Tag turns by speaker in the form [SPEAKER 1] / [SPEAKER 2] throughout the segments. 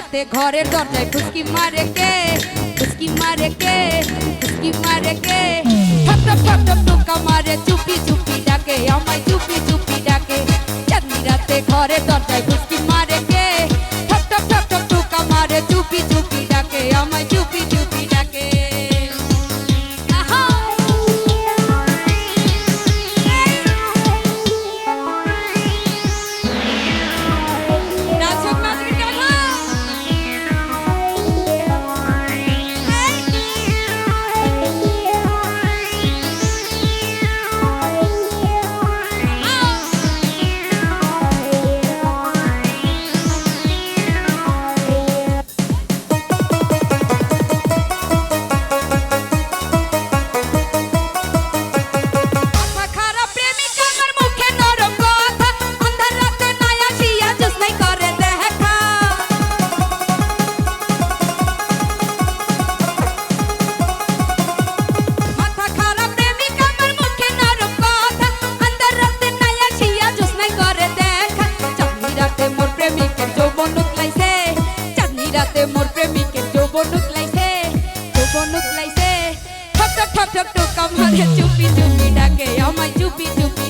[SPEAKER 1] রাতে ঘরের দরজায় ফুসকি মারে কে? ফুসকি মারে কে? ফুসকি মারে কে? ঠকটক ঠকটক টোকা মারে, চুপি চুপি ডাকে, আমায় চুপি চুপি ডাকে। রাতে ঘরের দরজায় ছোট্ট কামারে চুপি চুপি ডাকে আমায় চুপি চুপি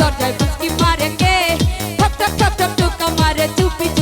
[SPEAKER 1] দরজায় পুচকি মারে কে ঠক ঠক ঠক ঠক ঠক মারে চুপি